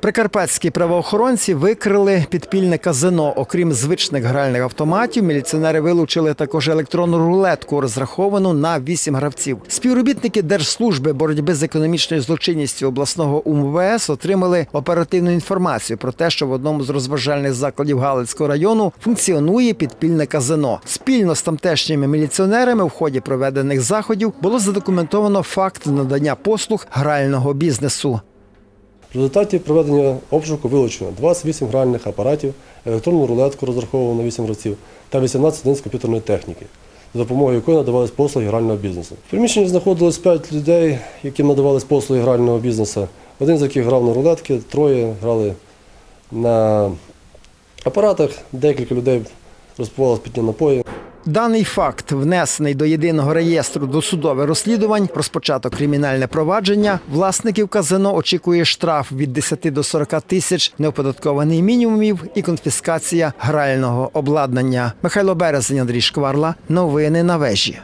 Прикарпатські правоохоронці викрили підпільне казино. Окрім звичних гральних автоматів, міліціонери вилучили також електронну рулетку, розраховану на вісім гравців. Співробітники Держслужби боротьби з економічною злочинністю обласного УМВС отримали оперативну інформацію про те, що в одному з розважальних закладів Галицького району функціонує підпільне казино. Спільно з тамтешніми міліціонерами в ході проведених заходів було задокументовано факт надання послуг грального бізнесу. В результаті проведення обшуку вилучено 28 гральних апаратів, електронну рулетку розраховану на 8 гравців та 18 одиниць комп'ютерної техніки, за допомогою якої надавались послуги грального бізнесу. В приміщенні знаходилось 5 людей, яким надавались послуги грального бізнесу. Один з яких грав на рулетки, троє грали на апаратах, декілька людей розпивали спітні напої. Даний факт внесений до єдиного реєстру досудових розслідувань. Розпочато кримінальне провадження. Власників казино очікує штраф від 10 до 40 тисяч, неоподаткований мінімумів і конфіскація грального обладнання. Михайло Березень, Андрій Шкварла. Новини на вежі.